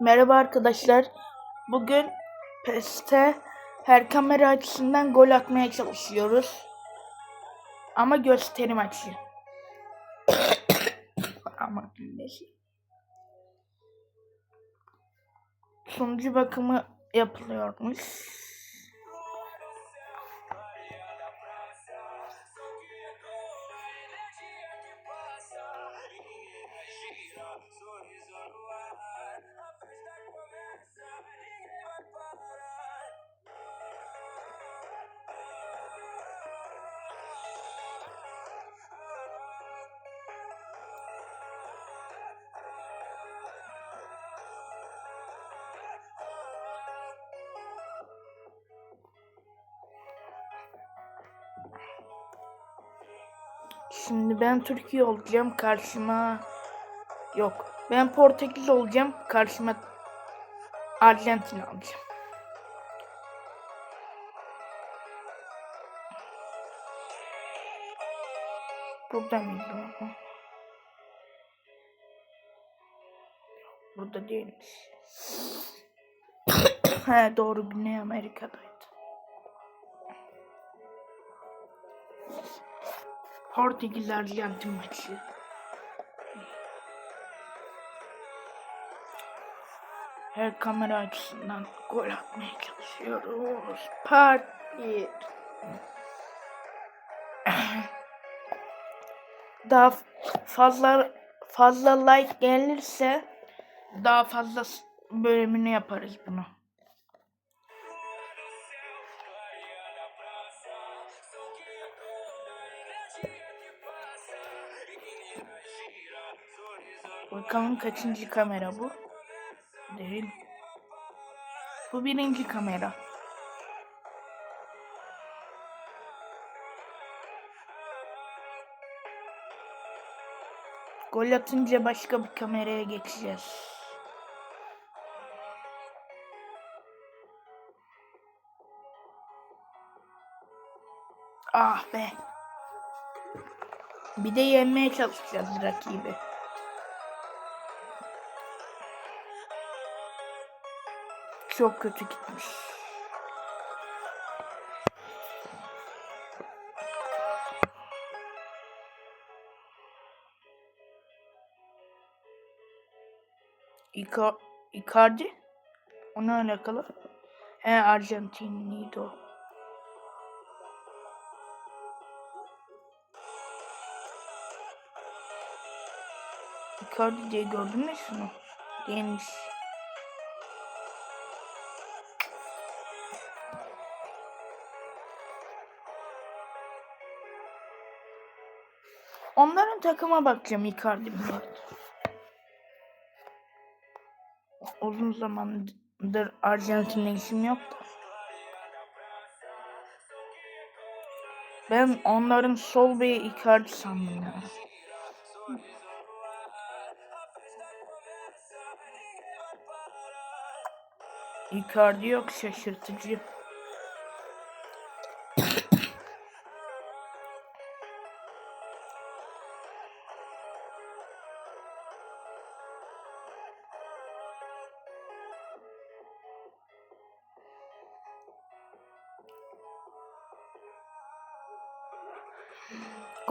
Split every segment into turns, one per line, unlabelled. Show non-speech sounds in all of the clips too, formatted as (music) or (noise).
Merhaba arkadaşlar. Bugün PES'te her kamera açısından gol atmaya çalışıyoruz. Ama gösterim açı. (coughs) Ama neyse. Sunucu bakımı yapılıyormuş. Şimdi ben Türkiye olacağım. Karşıma yok. Ben Portekiz olacağım. Karşıma Arjantin alacağım. Burada mıydı o? Burada değilmiş. (coughs) He doğru Güney Amerika'daydı. Portekiz Arjantin maçı. Her kamera açısından gol atmaya çalışıyoruz. Parti. Daha fazla fazla like gelirse daha fazla bölümünü yaparız bunu. Bakalım kaçıncı kamera bu? Değil. Bu birinci kamera. Gol atınca başka bir kameraya geçeceğiz. Ah be. Bir de yenmeye çalışacağız rakibi. Çok kötü gitmiş. Ica Icardi? O ne alakalı? He Arjantinliydi o. Icardi diye gördün mü şunu? Değilmiş. Onların takıma bakacağım Icardi? Uzun zamandır Arjantin'le işim yok da. Ben onların sol beyi Icardi sandım ya. Icardi yok şaşırtıcı.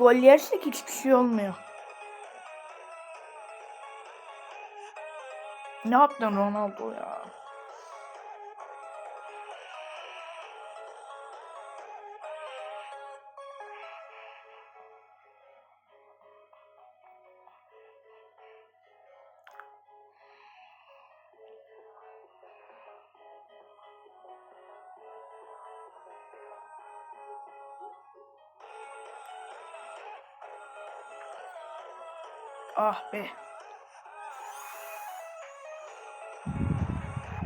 Gol yersek hiçbir şey olmuyor. Ne yaptın Ronaldo ya? Ah be.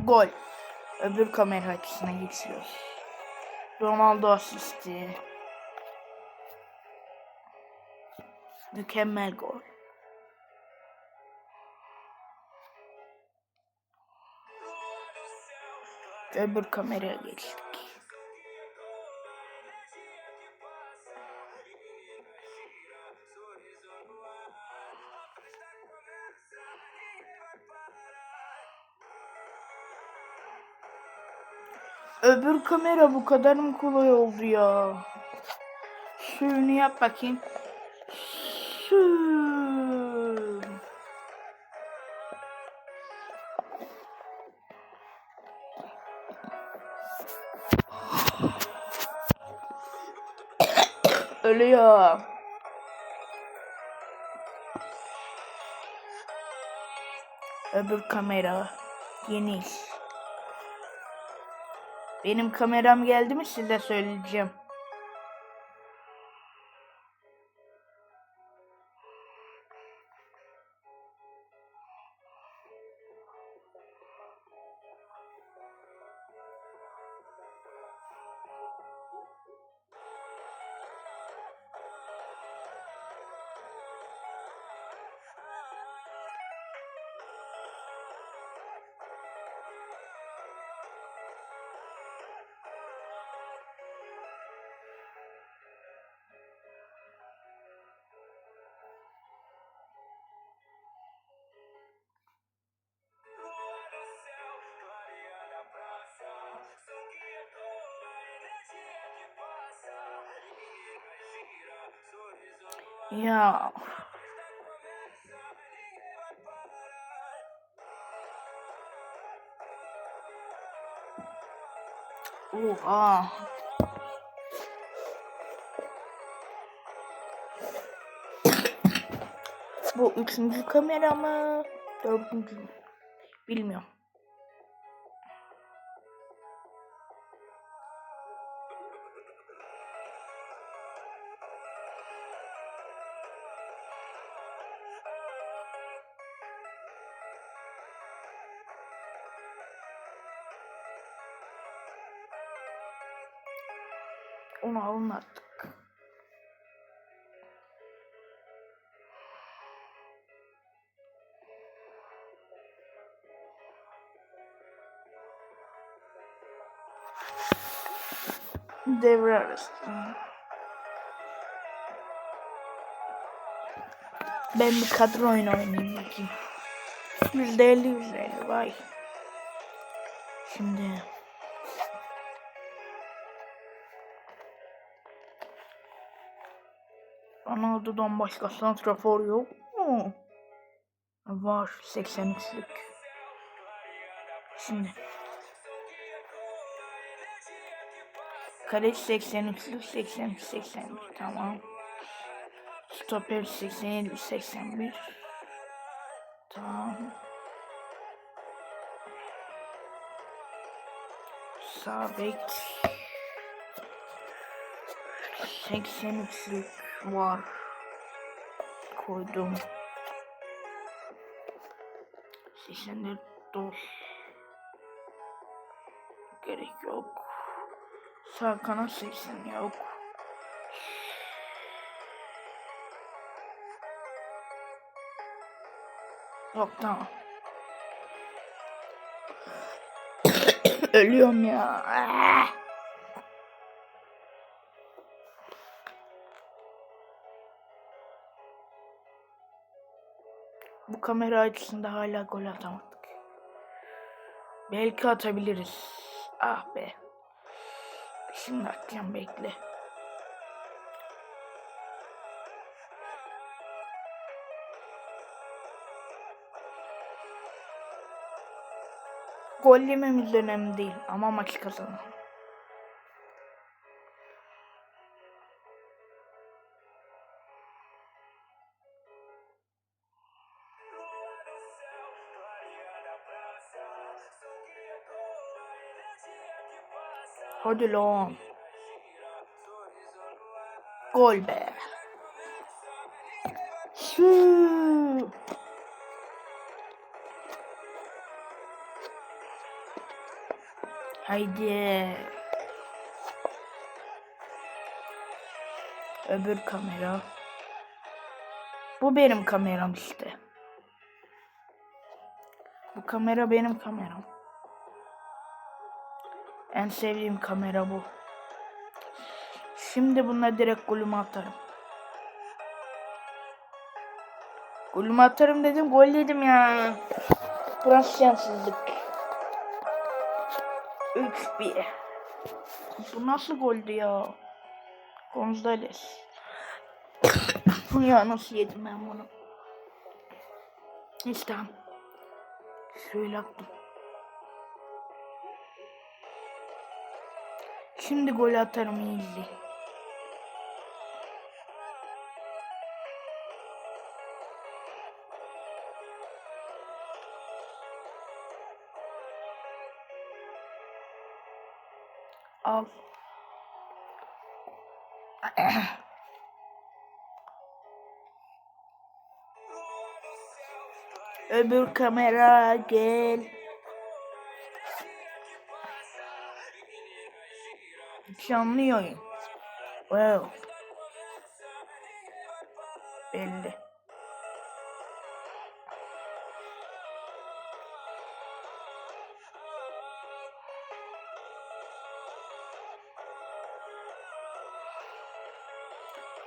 Gol. Öbür kamera açısına geçiyoruz. Ronaldo asisti. Mükemmel gol. Öbür kameraya geçtik. Öbür kamera bu kadar mı kolay oldu ya? Şunu yap bakayım. Şu. Ölüyor. Öbür kamera. Yeni iş. Benim kameram geldi mi size söyleyeceğim. Ya. Oha. Bu üçüncü kamera mı? Dördüncü? Bilmiyorum. Onu alın artık. Devre arası. Ben bir kadro oyunu oynayayım bakayım. Yüzde elli yüzde elli vay. Şimdi Ronaldo'dan başka santrafor yok mu? Var 83'lük. Şimdi Kaleci 83'lük 83 81 tamam. Stoper 87 81 Tamam. Sağ bek 83'lük var. Koydum. 84 dost. Gerek yok. Sağ kanat 80 yok. Yok tamam. (coughs) Ölüyorum ya. Bu kamera açısında hala gol atamadık. Belki atabiliriz. Ah be. Şimdi atacağım bekle. Gol yememiz önemli değil ama maçı kazanalım. Hadi lan. Gol be. Şu. Haydi. Öbür kamera. Bu benim kameram işte. Bu kamera benim kameram. En sevdiğim kamera bu. Şimdi bununla direkt golümü atarım. Golümü atarım dedim gol yedim ya. Burası şanssızlık. 3-1. Bu nasıl goldü ya? Gonzales. (coughs) ya nasıl yedim ben bunu? İşte. Şöyle attım. Şimdi gol atarım iyi izle. Al. Öbür kamera gel. Canlı yayın. Wow. Belli.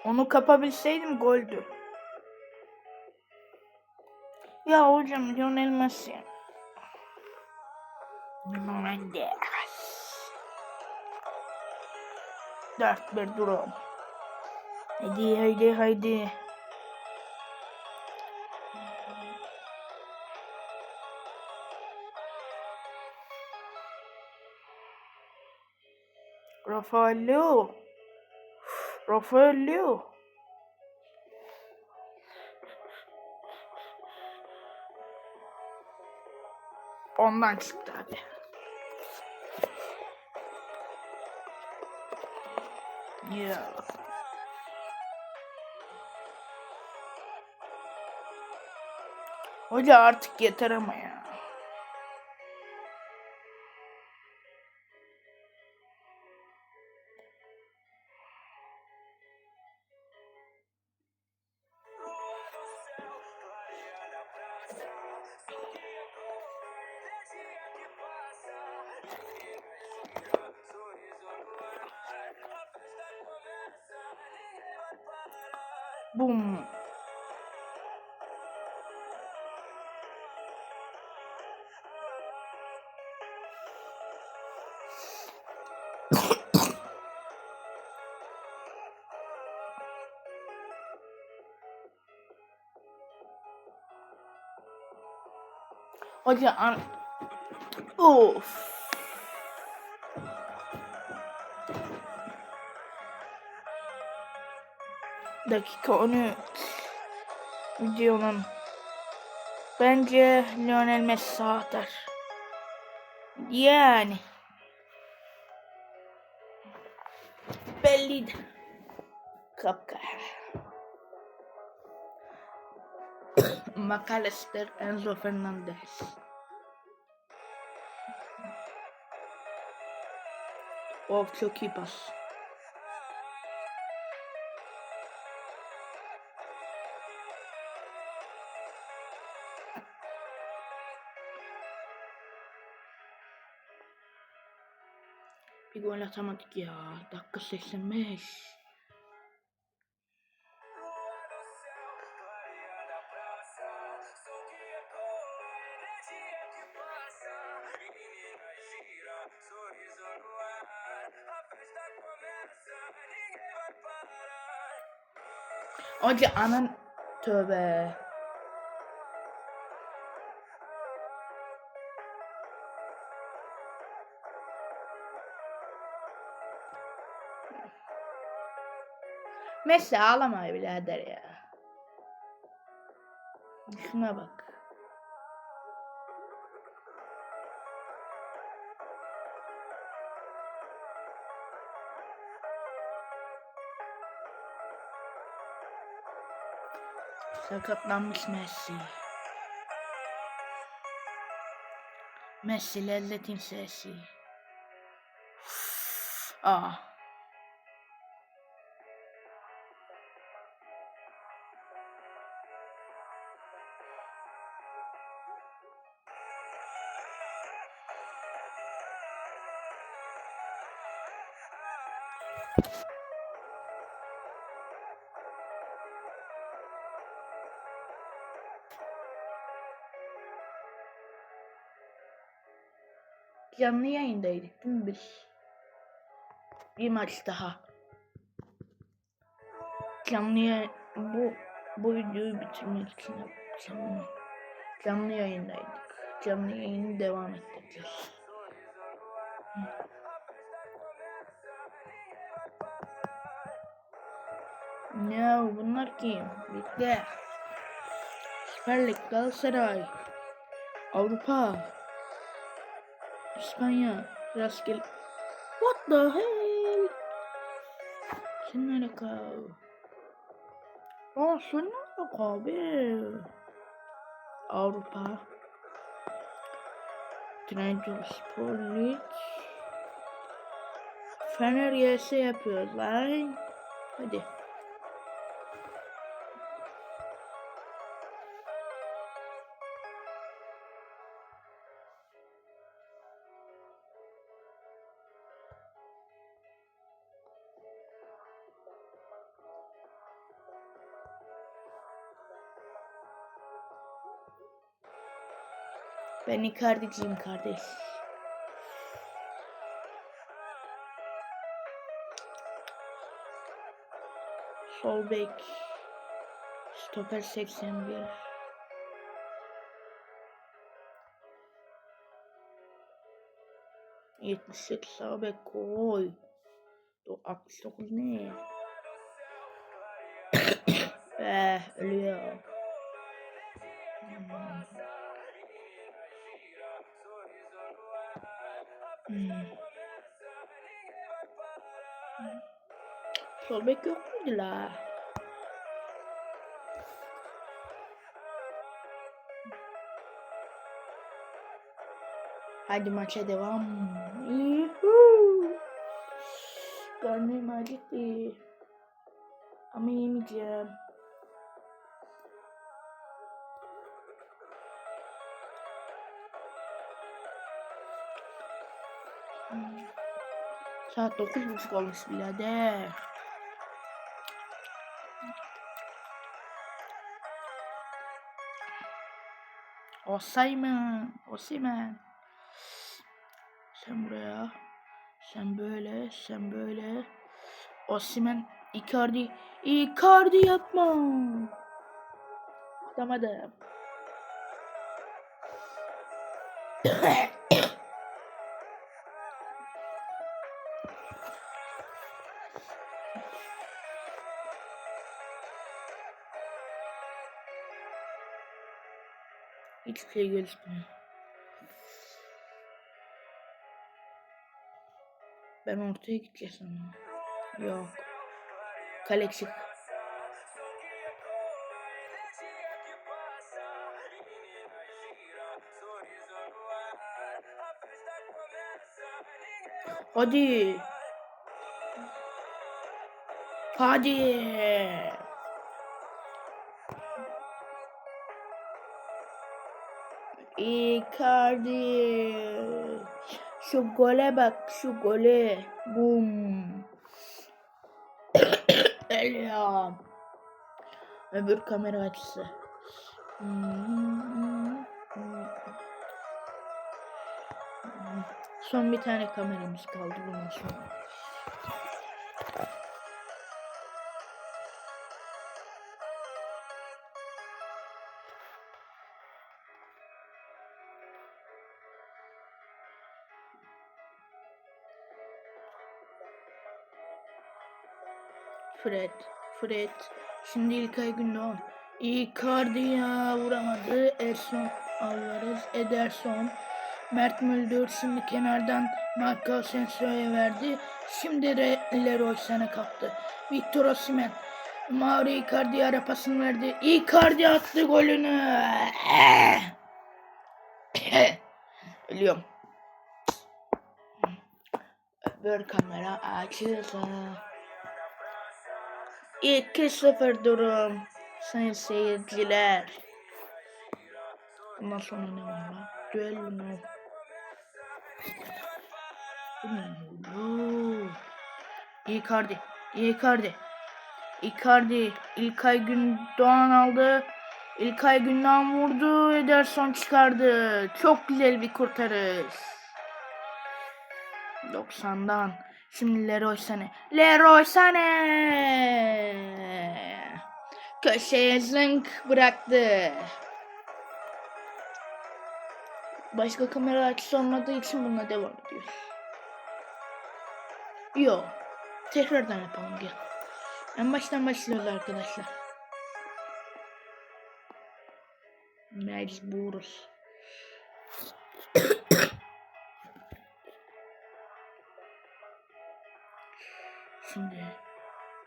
Onu kapabilseydim goldü. Ya hocam Lionel Messi. Mendes. Dört bir durum. Haydi haydi haydi. Rafael Leo. Rafael Leo. Ondan çıktı abi. Ya. Hoca artık yeter ama ya. Bum. Hoca an... Of. Dakika 13. Videonun. Bence Lionel Messi atar. Yani. Belliydi. Kapka. (coughs) McAllister, Enzo Fernandez. Of çok iyi pas. Bir gol atamadık ya. Dakika 85. Hoca anan tövbe. Messi ağlama birader ya. Şuna bak. Sakatlanmış Messi. Messi lezzetin sesi. Aa. Canlı yayındaydık değil mi biz? bir maç daha. Canlı yayın, bu bu videoyu bitirmek için canlı, canlı yayındaydık. Canlı yayını devam ettireceğiz. Ne bunlar kim? Bekle. Süper Lig, Galatasaray, Avrupa, İspanya, rastgele. What the hell? Sen ne alaka? Aa sen ne alaka abi? Avrupa. Trabzonspor Lig. Fener YS yapıyoruz lan. Hadi. Ben Icardi'ciyim kardeş. Sol bek. Stoper 81. Yetmiş sekiz sağ bek koy. Do 69 ne? (coughs) eh ölüyor. Sol bek yok muydu la? Hadi maça devam. Karnım acıktı. Ama yemeyeceğim. Saat dokuz buçuk olmuş birader. Osayman, Osimen. Sen buraya. Sen böyle, sen böyle. Osimen, Icardi. Icardi yapma. Atamadım. (laughs) Şey gelişmiyor. Ben ortaya gideceğiz ama. Yok. Kale. Hadi. Hadi. Icardi. Şu gole bak şu gole. Bum. (coughs) Elia. Öbür kamera açısı. Son bir tane kameramız kaldı bundan sonra. Fred, Fred. Şimdi İlkay Gündoğan. Icardi ya vuramadı. Erson Alvarez, Ederson. Mert Müldür şimdi kenardan Marco Asensio'ya verdi. Şimdi de Leroy sana kaptı. Victor Osimhen. Mauro Icardi ara verdi. Icardi attı golünü. (coughs) Ölüyorum. Öbür kamera açıldı. 2-0 durum. Sayın seyirciler. Bundan sonra ne var lan? Ne? Bu. Icardi. Icardi. Icardi. İlkay Gündoğan aldı. İlkay Gündoğan vurdu. Ederson çıkardı. Çok güzel bir kurtarış. 90'dan. Şimdi Leroy Sané. Leroy Sané. Köşeye zınk bıraktı. Başka kamera açısı olmadığı için bununla devam ediyoruz. Yo. Tekrardan yapalım gel. En baştan başlıyoruz arkadaşlar. Mecburuz. Şimdi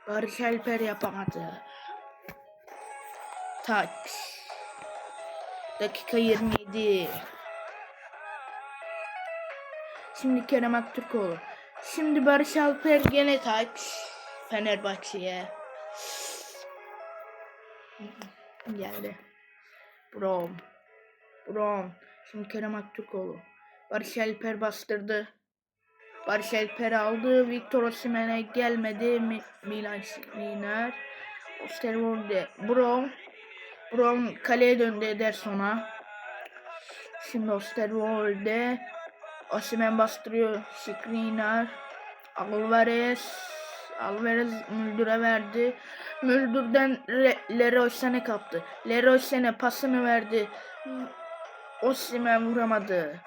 Barış Alper yapamadı. Taç. Dakika 27. Şimdi Kerem Aktürkoğlu. Şimdi Barış Alper gene taç. Fenerbahçe'ye. Geldi. Brom. Brom. Şimdi Kerem Aktürkoğlu. Barış Alper bastırdı. Barış Alper aldı. Victor Osimhen'e gelmedi. Mi Milan Skriniar. Osterwolde. Brom. Brom kaleye döndü Ederson'a. Şimdi Osterwolde. Osimhen bastırıyor. Skriniar. Alvarez. Alvarez Müldür'e verdi. Müldür'den Re- Leroy Sané kaptı. Leroy Sané pasını verdi. Osimhen vuramadı.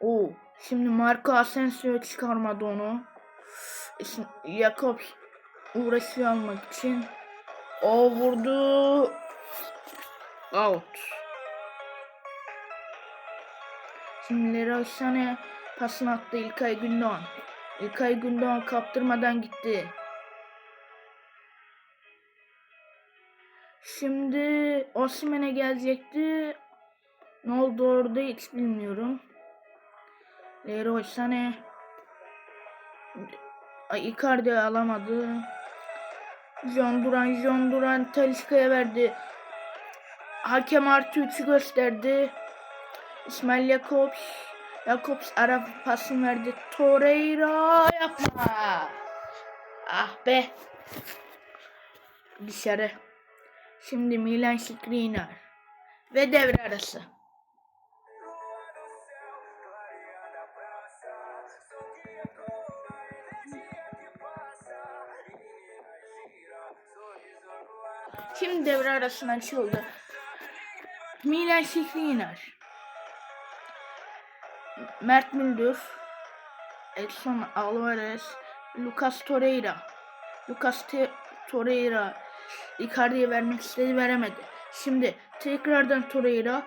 Oo, şimdi Marco Asensio çıkarmadı onu. Şimdi Jakobs uğraşıyor almak için. O vurdu. Out. Şimdi Leroy Sané pasını attı İlkay Gündoğan. İlkay Gündoğan kaptırmadan gitti. Şimdi Osimhen'e gelecekti. Ne oldu orada hiç bilmiyorum. Leroy Sané Icardi alamadı. John Duran, John Duran Talisca'ya verdi. Hakem artı 3'ü gösterdi. İsmail Jakobs. Jakobs ara pasını verdi. Torreira yapma. Ah be. Dışarı. Şimdi Milan Skriniar. Ve devre arası. Şimdi devre arasına açıldı. Milan Skriniar. Mert Müldür. Edson Alvarez. Lucas Torreira. Lucas Te- Torreira. Icardi'ye vermek istedi veremedi. Şimdi tekrardan Torreira.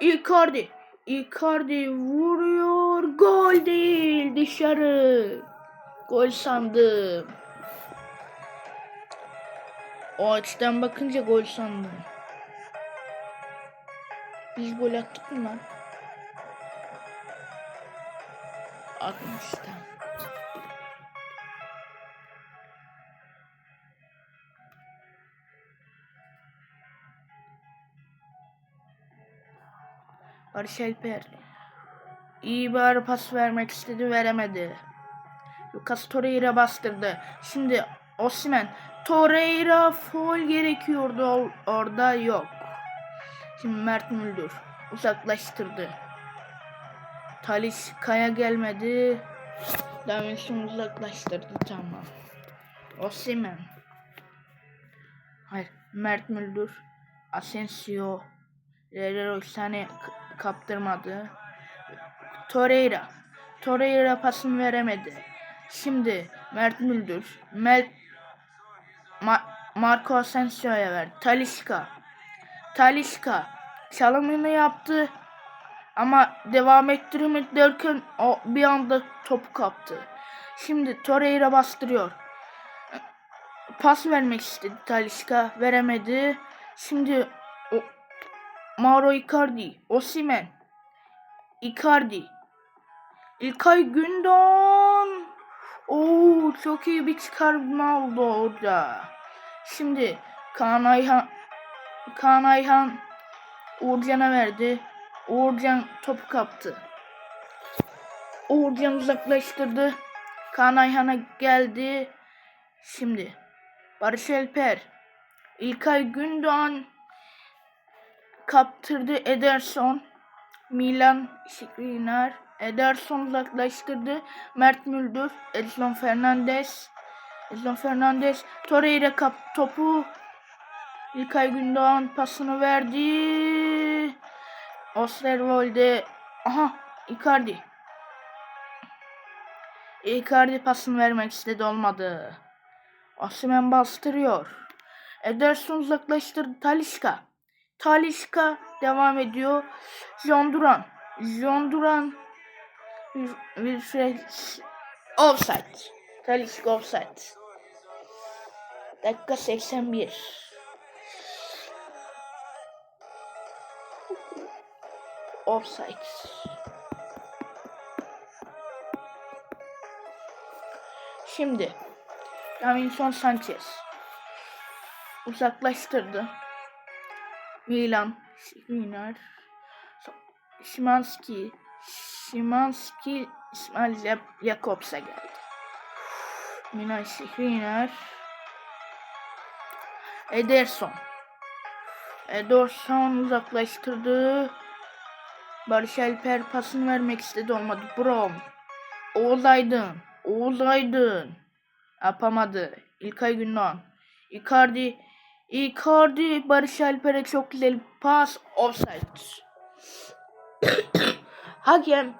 Icardi. Icardi vuruyor. Gol değil. Dışarı. Gol sandım. O açıdan bakınca gol sandım. Biz gol attık mı lan? Atmıştım. Barış Alper. İyi bir ara pas vermek istedi veremedi. Lucas Torreira bastırdı. Şimdi Osimhen. Torreira foul gerekiyordu or- orada yok. Şimdi Mert Müldür uzaklaştırdı. Talis Kaya gelmedi. Davinson uzaklaştırdı tamam. Osimhen. Hayır Mert Müldür. Asensio. Sané k- kaptırmadı. Torreira. Torreira pasını veremedi. Şimdi Mert Müldür. Mel Ma- Marco Asensio'ya verdi. Talisca. Talisca. Çalımını yaptı. Ama devam ettirmek derken o bir anda topu kaptı. Şimdi Torreira bastırıyor. Pas vermek istedi Talisca. Veremedi. Şimdi o, Mauro Icardi. Osimhen. Icardi. İlkay Gündoğan. Oo çok iyi bir çıkarma oldu orada. Şimdi Kaan Ayhan Kaan Ayhan Uğurcan'a verdi. Uğurcan topu kaptı. Uğurcan uzaklaştırdı. Kaan Ayhan'a geldi. Şimdi Barış Alper İlkay Gündoğan kaptırdı Ederson. Milan Skriniar Ederson uzaklaştırdı. Mert Müldür, Edson Fernandez. Edson Fernandez Torreira kap topu. İlkay Gündoğan pasını verdi. Osterwolde. Aha Icardi. Icardi pasını vermek istedi olmadı. Osimhen bastırıyor. Ederson uzaklaştırdı. Talişka. Talişka devam ediyor. John Duran. Wilfred offside. Talişka offside. Dakika 81. Offside. Şimdi Davinson Sanchez uzaklaştırdı. Milan Skriniar Şimanski Şimanski İsmail Jakobs'a geldi. Milan Skriniar Ederson Ederson uzaklaştırdı. Barış Alper pasını vermek istedi olmadı. Brown Oğuz Aydın Oğuz Aydın yapamadı. İlkay Gündoğan Icardi Icardi Barış Alper'e çok güzel pas offside. Hakem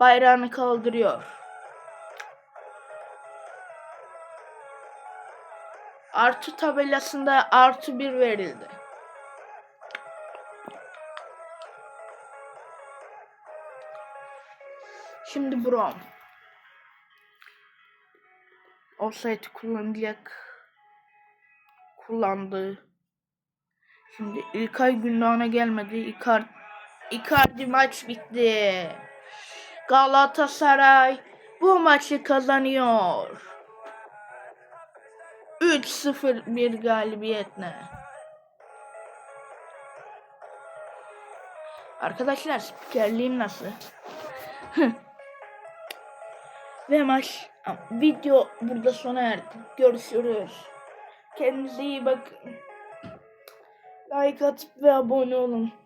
bayrağını kaldırıyor. Artı tabelasında artı bir verildi. Şimdi Brown. Offside kullanacak. Kullandı. Şimdi İlkay Gündoğan'a gelmedi. Icardi, Icardi maç bitti. Galatasaray bu maçı kazanıyor. 3-0 bir galibiyetle. Arkadaşlar spikerliğim nasıl? Ve maç video burada sona erdi. Görüşürüz. Kendinize iyi bakın. Like atıp ve abone olun.